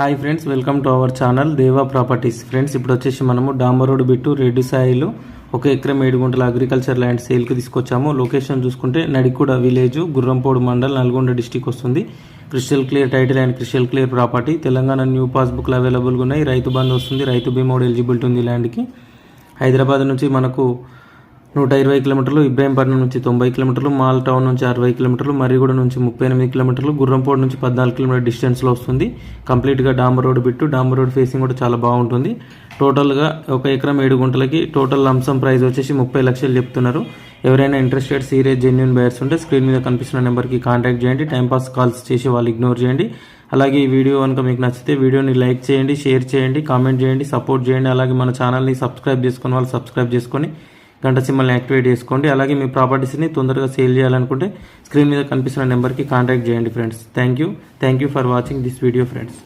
Hi friends welcome to our channel Deva properties. Friends ఇప్పుడు వచ్చేసి మనము డాంబర్ రోడ్ బిట్టు రెడ్డి సాయిలు ఒక ఎకరం ఏడు గుంటల అగ్రికల్చర్ ల్యాండ్ సేల్కి తీసుకొచ్చాము. లొకేషన్ చూసుకుంటే నడికూడ విలేజ్ గుర్రంపోడు మండల్ నల్గొండ డిస్టిక్ వస్తుంది. Crystal clear title and crystal clear property Telangana new పాస్బుక్లు అవైలబుల్గా ఉన్నాయి. రైతు బంధు వస్తుంది. రైతు బీమా ఎలిజిబిలిటీ ఉంది ల్యాండ్కి హైదరాబాద్ నుంచి మనకు నూట ఇరవై కిలోమీటర్లు ఇబ్రాహీంపట్నం నుంచి తొంభై కిలోమీటర్లు మాల్ టౌన్ నుంచి అరవై కిలోమీటర్లు మర్రిగూడ నుంచి ముప్పై ఎనిమిది కిలోమీటర్లు గుర్రంపోడు నుంచి పద్నాలుగు కిలోమీటర్ డిస్టెన్స్లో వస్తుంది. కంప్లీట్గా డాంబర్ రోడ్ బిట్టు. డాంబర్ రోడ్ ఫేసింగ్ కూడా చాలా బాగుంటుంది. టోటల్గా ఒక ఎకరం ఏడు గుంటలకి టోటల్ లంసం ప్రైస్ వచ్చేసి ముప్పై లక్షలు చెప్తున్నారు. ఎవరైనా ఇంట్రెస్టెడ్ సీరియస్ జెన్యున్ బయర్స్ ఉంటే స్క్రీన్ మీద కనిపిస్తున్న నెంబర్కి కాంటాక్ట్ చేయండి. టైంపాస్ కాల్స్ చేసి వాళ్ళు ఇగ్నోర్ చేయండి. అలాగే ఈ వీడియో కనుక మీకు నచ్చితే వీడియోని లైక్ చేయండి షేర్ చేయండి కామెంట్ చేయండి సపోర్ట్ చేయండి. అలాగే మన ఛానల్ని సబ్స్క్రైబ్ చేసుకుని వాళ్ళు సబ్స్క్రైబ్ చేసుకొని గంట సింబల్ని యాక్టివేట్ చేసుకోండి. అలాగే మీ ప్రాపర్టీస్ని తొందరగా సేల్ చేయాలనుకుంటే స్క్రీన్ మీద కనిపిస్తున్న నెంబర్కి కాంటాక్ట్ చేయండి friends. Thank you. Thank you for watching this video friends.